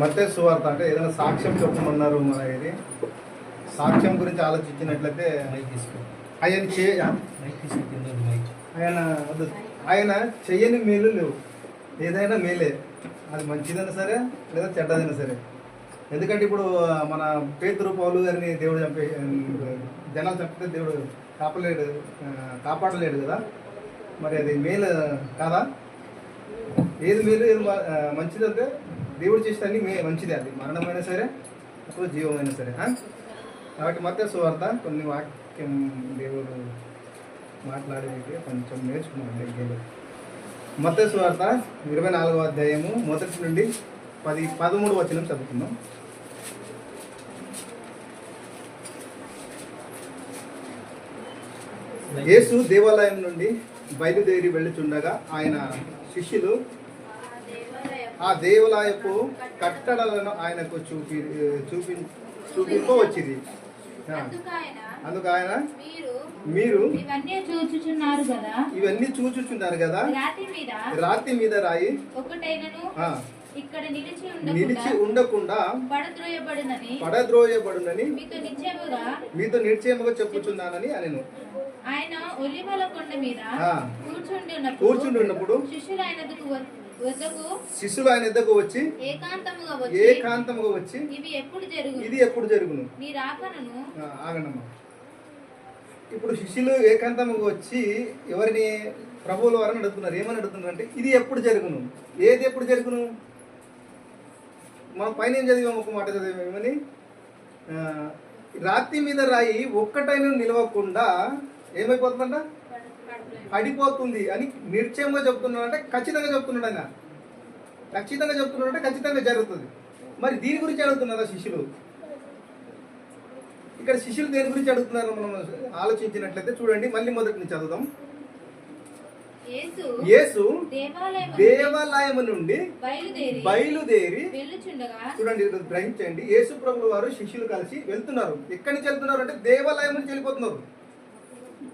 మతే సువార్త అంటే ఏదైనా సాక్ష్యం చెప్పమన్నారు మన ఇది. సాక్ష్యం గురించి ఆలోచించినట్లయితే ఆయన చే ఆయన. ఆయన చెయ్యని మేలు లేవు. ఏదైనా మేలే. అది మంచిదైనా సరే లేదా చెడ్డదైనా సరే. ఎందుకంటే ఇప్పుడు మన పేతురు పౌలు గారిని దేవుడు చంపే జనాలు చంపితే దేవుడు కాపలేడు కాపాడలేడు కదా. మరి అది మేలు కాదా? ఏది మేలు ఏది మంచిదంటే దేవుడు చేస్తే అన్ని మే మంచిదే అది మరణమైనా సరే అప్పుడు జీవమైనా సరే కాబట్టి మధ్య సువార్త కొన్ని వాక్యం దేవుడు మాట్లాడేది కొంచెం నేర్చుకున్నాం దగ్గర మత సువార్త ఇరవై నాలుగవ అధ్యాయము మొదటి నుండి పది పదమూడు వచనం చదువుకుందాం. యేసు దేవాలయం నుండి బయలుదేరి వెళ్ళుచుండగా ఆయన శిష్యులు ఆ దేవాలయపు కట్టడలను ఆయనకు చూపి చూపి చూపింపవచ్చింది. ఆ, అందుకాయన అందుకు ఆయన మీరు ఇవన్నీ చూచుచున్నారు కదా. ఇవన్నీ చూచుచున్నారు కదా. రాతి మీద రాయి. ఒకటైనను ఆ, ఇక్కడ నిలిచి నిలిచి ఉండకుండా పడద్రోయబడునని పడద్రోయబడునని మీతో నిశ్చయముగా మీతో నిశ్చయముగా చెప్పుచున్నానని నేను ఆయన ఒలివల కొండ మీద. కూర్చుండి ఉన్నప్పుడు కూర్చుండి ఉన్నప్పుడు శిష్యులు ఆయనకు శిష్యులు ఆయన ఎద్దకు వచ్చి ఏకాంతముగా వచ్చి ఎప్పుడు ఇది ఎప్పుడు జరుగును? నీ రాకనను ఆ, ఆగండమ్మా. ఇప్పుడు శిష్యులు ఏకాంతముగా వచ్చి ఎవరిని ప్రభువుల వారిని అడుగుతున్నారు? ఏమని అడుగుతున్నారు అంటే ఇది ఎప్పుడు జరుగును? ఏది ఎప్పుడు జరుగును? మనం పైన ఏం చదివాము? ఒక మాట చదివాము. ఏమని? ఆ, రాతి మీద రాయి ఒక్కటైనా నిలవకుండా ఏమైపోతుందంట? పడిపోతుంది అని నిశ్చయంగా చెప్తున్నాడు అంటే ఖచ్చితంగా చెప్తున్నాడు ఆయన ఖచ్చితంగా చెప్తున్నాడు అంటే ఖచ్చితంగా జరుగుతుంది. మరి దీని గురించి అడుగుతున్నారా శిష్యులు? ఇక్కడ శిష్యులు దేని గురించి అడుగుతున్నారు మనం ఆలోచించినట్లయితే చూడండి. మళ్ళీ మొదటి నుంచి చదువుదాం. యేసు దేవాలయం నుండి బయలుదేరి చూడండి గ్రహించండి. యేసు ప్రభులు వారు శిష్యులు కలిసి వెళ్తున్నారు. ఎక్కడి నుంచి వెళ్తున్నారు అంటే దేవాలయం నుంచి వెళ్ళిపోతున్నారు.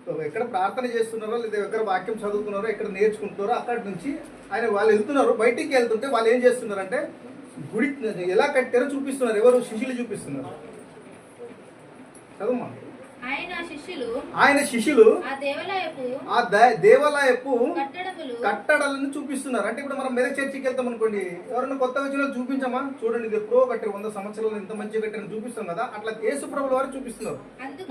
ఎక్కడ ప్రార్థన చేస్తున్నారో లేదా ఎక్కడ వాక్యం చదువుతున్నారో ఎక్కడ నేర్చుకుంటున్నారో అక్కడి నుంచి ఆయన వాళ్ళు వెళ్తున్నారు. బయటికి వెళ్తుంటే వాళ్ళు ఏం చేస్తున్నారంటే గుడి ఎలా కట్టారో చూపిస్తున్నారు. ఎవరు శిష్యులు చూపిస్తున్నారు. చదువుమా? ఆయన శిష్యులు ఆయన శిష్యులు ఆ దేవాలయపు ఆ దేవాలయపు కట్టడాలను చూపిస్తున్నారు. అంటే ఇప్పుడు మనం మెదక్ చర్చికి వెళ్తాం అనుకోండి ఎవరైనా కొత్త వచ్చిన చూపించామా? చూడండి ఇది ఎప్పుడో కట్టారు వంద సంవత్సరాలు ఇంత మంచిగా కట్టారని చూపిస్తాం కదా. అట్లా యేసు ప్రభుల వారు చూపిస్తున్నారు.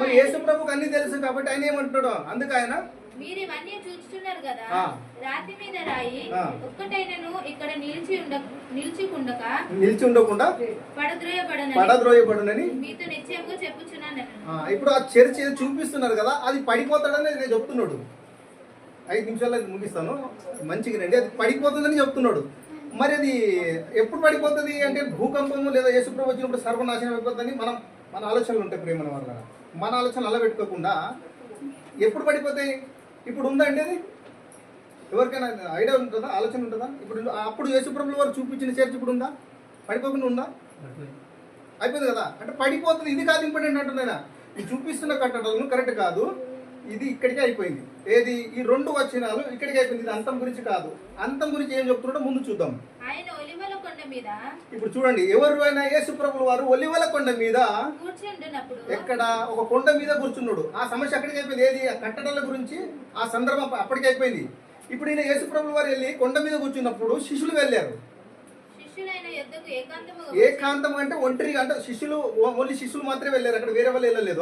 మరి యేసు ప్రభుకి అన్ని తెలుసు కాబట్టి ఆయన ఏమంటున్నాడు? అందుకు ఆయన మీరు ఇవన్నీ చూస్తున్నారు కదా. రాతి మీద రాయి. ఒక్కటైనను ఇక్కడ నిలిచి ఉండ నిలిచికుండక నిలిచి ఉండకుండా పడద్రోయబడనని పడద్రోయబడునని. మీతో నిశ్చయంగా చెప్పుచున్నాను ఇప్పుడు ఆ చర్చ్ చూపిస్తున్నారు కదా అది పడిపోతాడని నేను చెప్తున్నాడు. ఐదు నిమిషాల్లో అది ముగిస్తాను. మంచిగా రండి అది పడిపోతుందని చెప్తున్నాడు. మరి అది ఎప్పుడు పడిపోతుంది అంటే భూకంపము లేదా యేసుప్రభు వచ్చినప్పుడు సర్వనాశనం అయిపోతుందని మనం మన ఆలోచనలు ఉంటాయి ప్రేమ వల్ల. మన ఆలోచనలు అలా పెట్టుకోకుండా ఎప్పుడు పడిపోతాయి? ఇప్పుడు ఉందా అండి అది? ఎవరికైనా ఐడియా ఉంటుందా? ఆలోచన ఉంటుందా? ఇప్పుడు అప్పుడు యేసుప్రభులు వారు చూపించిన చర్చ ఇప్పుడు ఉందా? పడిపోకుండా ఉందా? అయిపోయింది కదా? అంటే పడిపోతుంది ఇది కాదు ఇంపార్టెంట్ అంటున్నాయినా చూపిస్తున్న కట్టడాలను కరెక్ట్ కాదు. ఇది ఇక్కడికే అయిపోయింది. ఏది? ఈ రెండు వచనాలు ఇక్కడికి అయిపోయింది. ఇది అంతం గురించి కాదు. అంతం గురించి ఏం చెప్తున్నాడో ముందు చూద్దాం. ఆయన ఒలివల కొండ మీద ఇప్పుడు చూడండి. ఎవరు అయినా యేసు ప్రభుల వారు ఒలివల కొండ మీద కూర్చుంటున్నప్పుడు ఎక్కడ? ఒక కొండ మీద కూర్చున్నాడు. ఆ సమస్య అక్కడికి అయిపోయింది. ఏది? ఆ కట్టడాల గురించి ఆ సందర్భం అప్పటికి అయిపోయింది. ఇప్పుడు ఈయన యేసు ప్రభుల వారు వెళ్ళి కొండ మీద కూర్చున్నప్పుడు శిష్యులు వెళ్ళారు. ఏకాంతం అంటే ఒంటరిగా అంటే శిష్యులు ఓన్లీ శిష్యులు మాత్రమే వెళ్ళారు అక్కడ వేరే వాళ్ళు వెళ్ళలేదు.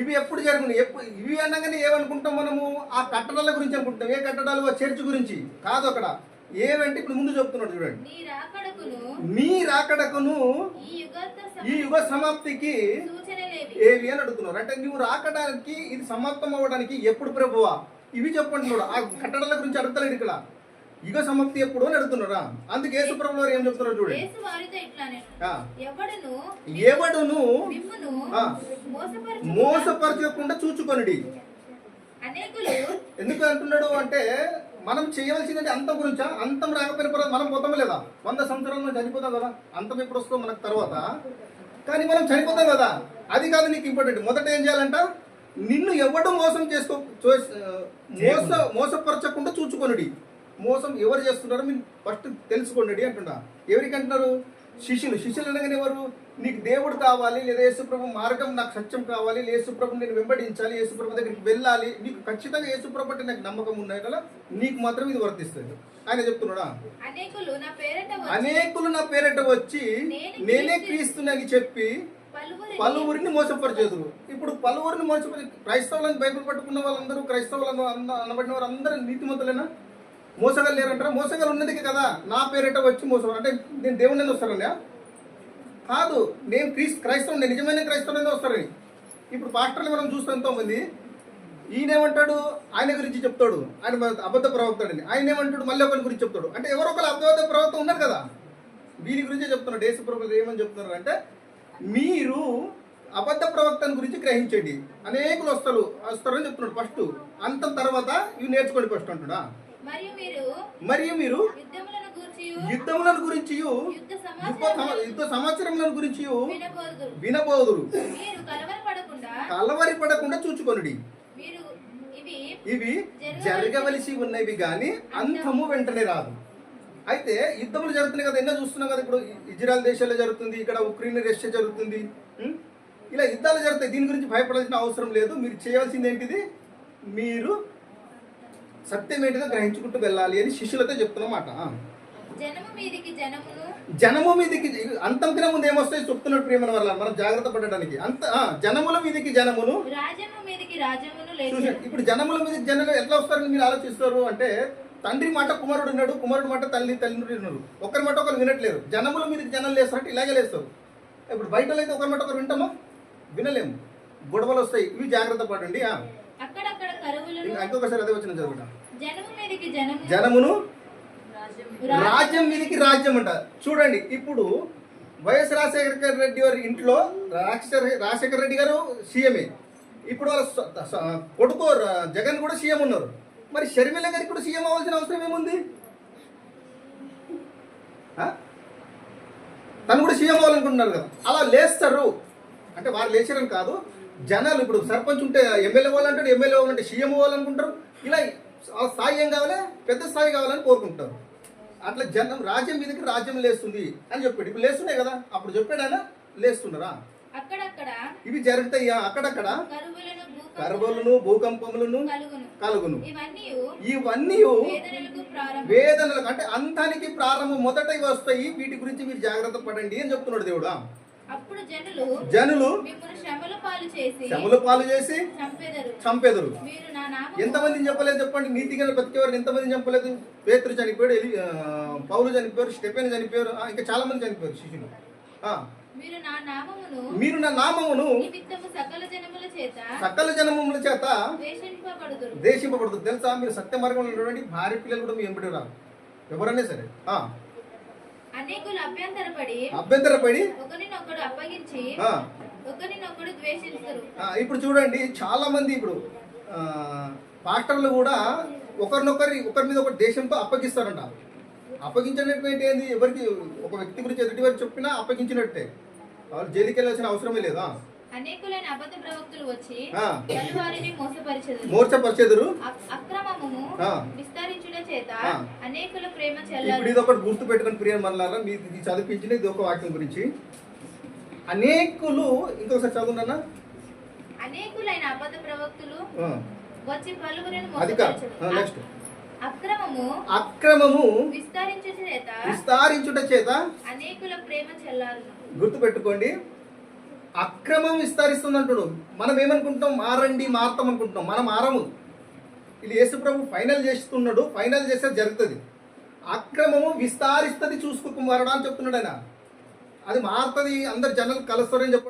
ఇవి ఎప్పుడు జరుగును. ఇవి అనగానే ఏమనుకుంటాం మనము? ఆ కట్టడాల గురించి అనుకుంటాం. ఏ కట్టడాలు? ఆ చర్చ్ గురించి. కాదు అక్కడ. ఏమంటే ఇప్పుడు ముందు చెప్తున్నాడు చూడండి. నీ రాకడకును మీ రాకడకును ఈ యుగ సమాప్తికి ఏవి అని అడుగుతున్నారు అంటే నువ్వు రాకడానికి ఇది సమాప్తం అవ్వడానికి ఎప్పుడు ప్రభువా? ఇవి చెప్పంటున్నాడు ఆ కట్టడాల గురించి అడుగుతలేడు ఇక్కడ. యుగ సమాప్తి ఎప్పుడు అని అడుగుతున్నారా? అందుకే యేసు ప్రభువు వారు ఏం చెప్తున్నారు చూడండి. యేసు వారితో ఇట్లా నేను ఆ, ఎవడును మోసపరచకుండా చూచుకొనుడి. అనేకులు ఎందుకు అంటున్నాడు అంటే మనం చేయవలసినది అంతం గురించా? అంతం రాకపోయిన పర్వాలేదు మనం పోతాం లేదా? వంద సంవత్సరాలు మనం చనిపోతాం కదా అంతం ఎప్పుడు వస్తుందో మనకు తర్వాత. కానీ మనం చనిపోతాం కదా అది కాదు నీకు ఇంపార్టెంట్ మొదట ఏం చేయాలంట? నిన్ను ఎవడు మోసం చేసుకో చో- మోస మోసపరచకుండా చూచుకొనుడి. మోసం ఎవరు చేస్తున్నారో మీరు ఫస్ట్ తెలుసుకోండి అంటున్నా. ఎవరికి అంటున్నారు? శిష్యులు. శిష్యులు అనగానే ఎవరు? నీకు దేవుడు కావాలి లేదా యేసుప్రభు మార్గం నాకు సత్యం కావాలి యేసుప్రభు నేను వెంబడించాలి యేసుప్రభు దగ్గరికి వెళ్ళాలి. నీకు ఖచ్చితంగా యేసుప్రభు అంటే నాకు నమ్మకం ఉన్నాయి కదా నీకు మాత్రం ఇది వర్తిస్తుంది. ఆయన చెప్తున్నాడా? అనేకులు నా పేరట వచ్చి నేనే క్రీస్తునని చెప్పి పలువురిని మోసపరిచేదురు ఇప్పుడు పలువురిని మోసపరి క్రైస్తవులను బైబిల్ పట్టుకున్న వాళ్ళందరూ క్రైస్తవులను అనబడిన వారు అందరూ నీతిమంతులేనా? మోసగలు లేరంటారా? మోసగలు ఉన్నదికే కదా నా పేరిట వచ్చి మోసం అంటే నేను దేవుని వస్తానన్నా కాదు నేను క్రీస్ క్రైస్తవుని నిజమైన క్రైస్తవుని వస్తారని ఇప్పుడు పాస్టర్లు మనం చూస్తాం ఎంతోమంది. ఈయనేమంటాడు? ఆయన గురించి చెప్తాడు. ఆయన అబద్ధ ప్రవక్తాడని ఆయన ఏమంటాడు మళ్ళీ ఒకరి గురించి చెప్తాడు. అంటే ఎవరో ఒకరు అబద్ధ ప్రవక్త ఉన్నారు కదా. వీరి గురించే చెప్తున్నాడు. దేశ ప్రభుత్వం ఏమని చెప్తున్నారు అంటే మీరు అబద్ధ ప్రవక్తను గురించి గ్రహించండి. అనేకులు వస్తారు వస్తారని చెప్తున్నాడు ఫస్ట్. అంతం తర్వాత ఇవి నేర్చుకోండి ఫస్ట్ అంటుడా మరియు మీరు మరియు మీరు యుద్ధములను గూర్చి యుద్ధములను గురించి యుద్ధ సమాచారములను గురించి వినబోదురు. కలవరి పడకుండా చూచుకొనుడి. మీరు ఇవి జరగవలసి ఉన్నవి కానీ అంతము వెంటనే రాదు. అయితే యుద్ధములు జరుగుతున్నాయి కదా ఎన్నో చూస్తున్నాం కదా ఇప్పుడు. ఇజ్రాయల్ దేశాల్లో జరుగుతుంది ఇక్కడ ఉక్రెయిన్ రష్యా జరుగుతుంది? ఇలా యుద్ధాలు జరుగుతాయి. దీని గురించి భయపడాల్సిన అవసరం లేదు. మీరు చేయవలసింది ఏంటిది? మీరు సత్యం ఏంటిదో గ్రహించుకుంటూ వెళ్ళాలి అని శిష్యులతో చెప్తున్నమాట. జనము మీదికి అంతంకిన ముందు ఏమొస్తాయి చెప్తున్నాడు ప్రియమైన వల్ల మనం జాగ్రత్త పడడానికి. అంత ఆ, జనముల మీదికి లేచెను ఇప్పుడు జనముల మీద జనాలు ఎట్లా వస్తారని మీరు ఆలోచిస్తారు అంటే తండ్రి మాట కుమారుడు ఉన్నాడు కుమారుడు మాట తల్లి తల్లి ఉన్నారు ఒకరి మాట ఒకరు వినట్లేరు జనముల మీద జనాలు లేస్తారంటే ఇలాగే లేస్తారు. ఇప్పుడు బయట అయితే ఒకరి మాట ఒకరు వింటామా? వినలేము. గొడవలు వస్తాయి. ఇవి జాగ్రత్త పడండి. ఆ. ఇంకొకసారి అదే వచ్చిన చదువుకుంటా. జనమును రాజ్యం మీదకి రాజ్యం అంట. చూడండి ఇప్పుడు వైఎస్ రాజశేఖర రెడ్డి గారి ఇంట్లో రాజశేఖర రాజశేఖర రెడ్డి గారు సీఎంఏ. ఇప్పుడు వాళ్ళ కొడుకు జగన్ కూడా సీఎం ఉన్నారు. మరి షర్మిల గారికి కూడా సీఎం అవ్వాల్సిన అవసరం ఏముంది? తను కూడా సీఎం అవ్వాలనుకుంటున్నారు కదా. అలా లేస్తారు. అంటే వారు లేచారని కాదు జనాలు ఇప్పుడు సర్పంచ్ ఉంటే ఎమ్మెల్యే అవ్వాలంటాడు ఎమ్మెల్యే అవ్వాలంటే సీఎం అవ్వాలనుకుంటారు. ఇలా ఆ స్థాయి ఏం కావాలి? పెద్ద స్థాయి కావాలని కోరుకుంటారు అట్లా జనం రాజ్యం మీదకి రాజ్యం లేస్తుంది అని చెప్పాడు. ఇప్పుడు లేస్తున్నాయి కదా అప్పుడు చెప్పాడు ఆయన లేస్తున్నారా? ఇవి జరుగుతాయి? అక్కడక్కడ కరువులను భూకంపములను కలుగును. ఇవన్నీ వేదనలకు అంటే అంతానికి ప్రారంభం మొదట వస్తాయి. వీటి గురించి మీరు జాగ్రత్త పడండి అని చెప్తున్నాడు దేవుడా. అప్పుడు జనులు జనులు మిమ్మల్ని శ్రమల పాలు చేసి శముల పాలు చేసి చంపెదరు. ఎంతమందిని చెప్పలేదు చెప్పండి? నీతిగా బతికేవారు ఎంతమంది చంపలేదు? పేతురు చనిపోయాడు ఆ, పౌలు చనిపోయారు స్టెఫెన్ చనిపోయారు ఇంకా చాలా మంది చనిపోయారు శిష్యులు. మీరు నా నామమును సకల జనముల చేత దేశింపబడుతుంది తెలుసా? మీరు సత్య మార్గంలో భార్య పిల్లలు కూడా మీ ఎంబడి రారు. ఎవరైనా సరే. అనేకులు అభ్యంతరపడి అభ్యంతరపడి ఒకరినొకడు అప్పగించి ఆ, ఒకరినొకడు ద్వేషించరు ఆ, ఇప్పుడు చూడండి చాలా మంది ఇప్పుడు ఆ, పాస్టర్లు కూడా ఒకరినొకరి ఒకరి మీద ఒక దేశంతో అప్పగిస్తారంట. అప్పగించినటువంటి ఏంది? ఎవరికి? ఒక వ్యక్తి గురించి ఎదుటి వారికి చెప్పినా అప్పగించినట్టే. వాళ్ళు జైలుకి వెళ్ళాల్సిన అవసరమే లేదా? అనేకులైన అబద్ధ ప్రవక్తులు వచ్చి. వారిని మోసపరిచెదరు. మోర్చపరిచేదురు అక్- అక్రమమును ఆ. విస్తరించుట చేత. అనేకుల ప్రేమ ఇప్పుడు చెల్లరు ఇది ఒకటి గుర్తు పెట్టుకుని ప్రియ మల్లారా మీ ఇది చదివించిన ఇది ఒక వాక్యం గురించి. అనేకులు ఇంకొకసారి చదువునన్నా అనేకులైన అబద్ధ ప్రవక్తులు వచ్చి పలువురిని మోసపరిచెదరు. నెక్స్ట్ అక్రమము అక్రమము విస్తరించుట చేత విస్తారించుట చేత అనేకుల ప్రేమ చెల్లారు గుర్తుపెట్టుకోండి అక్రమం విస్తరిస్తుంది అంటుడు మనం ఏమనుకుంటాం మారండి మారుతాం అనుకుంటున్నాం. మనం మారము. ఇది యేసుప్రభు ఫైనల్ చేస్తున్నాడు. ఫైనల్ చేస్తే జరుగుతుంది. అక్రమము విస్తరిస్తుంది చూసుకో మారడా అని చెప్తున్నాడు ఆయన. అది మారుతుంది అందరు జనాలు కలుస్తారని చెప్పి